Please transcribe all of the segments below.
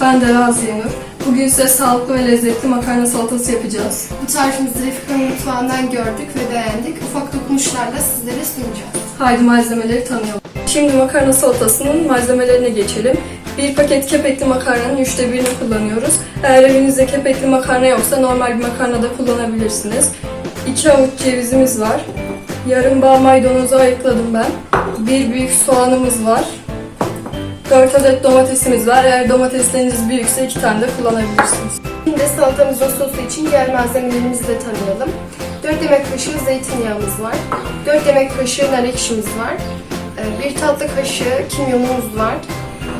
Ben de Raziye Nur. Bugün size sağlıklı ve lezzetli makarna salatası yapacağız. Bu tarifimizi Refika'nın mutfağından gördük ve beğendik. Ufak dokunuşlarla sizlere sunacağız. Haydi malzemeleri tanıyalım. Şimdi makarna salatasının malzemelerine geçelim. Bir paket kepekli makarnanın üçte birini kullanıyoruz. Eğer evinizde kepekli makarna yoksa normal bir makarna da kullanabilirsiniz. İki avuç cevizimiz var. Yarım bağ maydanozu ayıkladım ben. Bir büyük soğanımız var. 4 adet domatesimiz var. Eğer domatesleriniz büyükse iki tane de kullanabilirsiniz. Şimdi salatamızın sosu için diğer malzemelerimizi de tanıyalım. 4 yemek kaşığı zeytinyağımız var. 4 yemek kaşığı nar ekşimiz var. 1 tatlı kaşığı kimyonumuz var.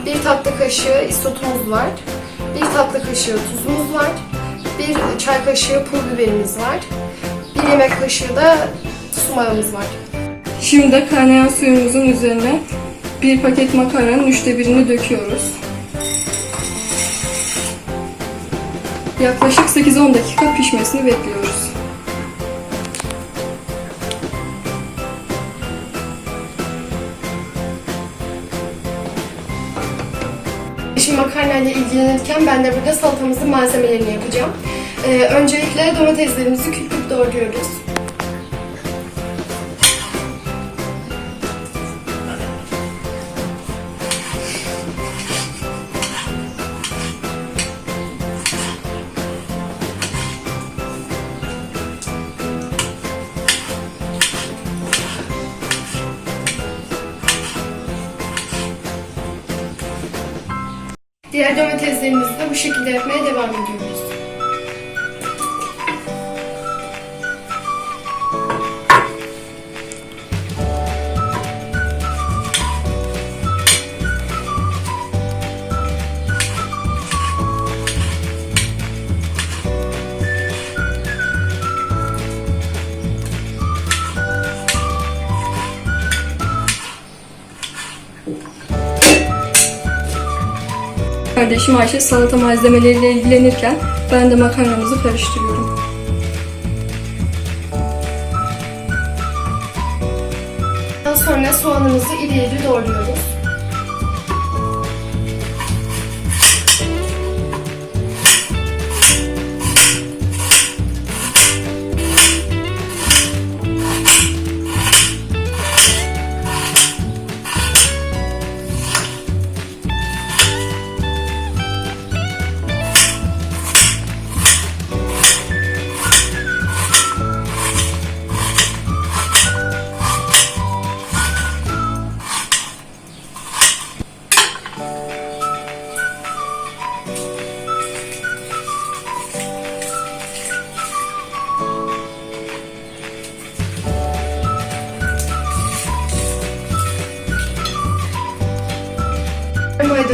1 tatlı kaşığı isotumuz var. 1 tatlı kaşığı tuzumuz var. 1 çay kaşığı pul biberimiz var. 1 yemek kaşığı da su mayamız var. Şimdi de kaynayan suyumuzun üzerine bir paket makarnanın üçte birini döküyoruz. Yaklaşık 8-10 dakika pişmesini bekliyoruz. Şimdi makarnayla ilgilenirken ben de burada salatamızın malzemelerini yapacağım. Ee, öncelikle domateslerimizi küp küp doğruyoruz. Diğer domateslerimizi de bu şekilde yapmaya devam ediyoruz. Kardeşim Ayşe salata malzemeleriyle ilgilenirken ben de makarnamızı karıştırıyorum. Daha sonra soğanımızı iri iri doğruyoruz.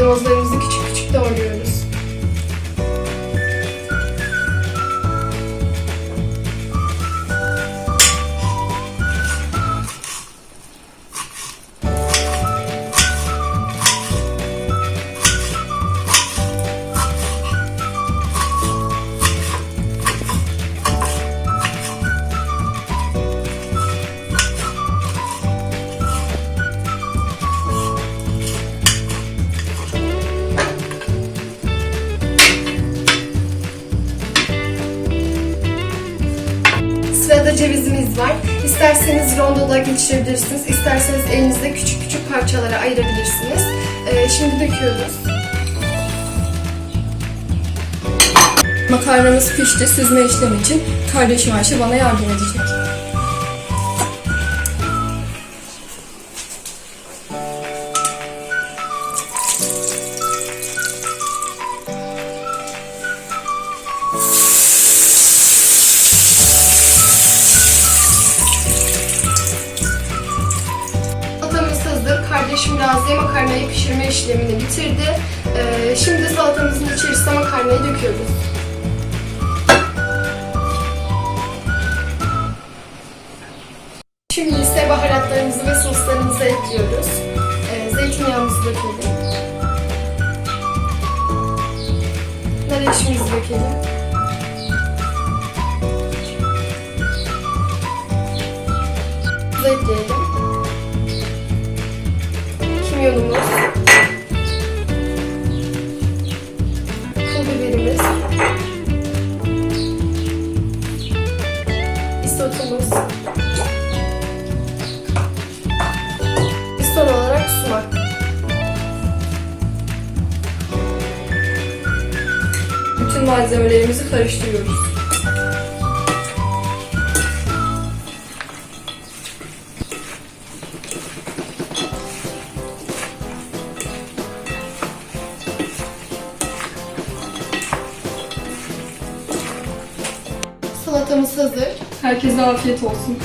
Maydanozlarımızı küçük küçük doğruyoruz. Cevizimiz var. İsterseniz rondoda geçirebilirsiniz. isterseniz elinizde küçük küçük parçalara ayırabilirsiniz. Ee, şimdi döküyoruz. Makarnamız pişti. Süzme işlemi için kardeşim Ayşe bana yardım edecek. Raziye makarnayı pişirme işlemini bitirdi. Ee, şimdi salatamızın içerisine makarnayı döküyoruz. Şimdi ise baharatlarımızı ve soslarımızı ekliyoruz. Ee, zeytinyağımızı dökelim. Nar ekşimizi dökelim. Tuz malzemelerimizi karıştırıyoruz. Salatamız hazır. Herkese afiyet olsun.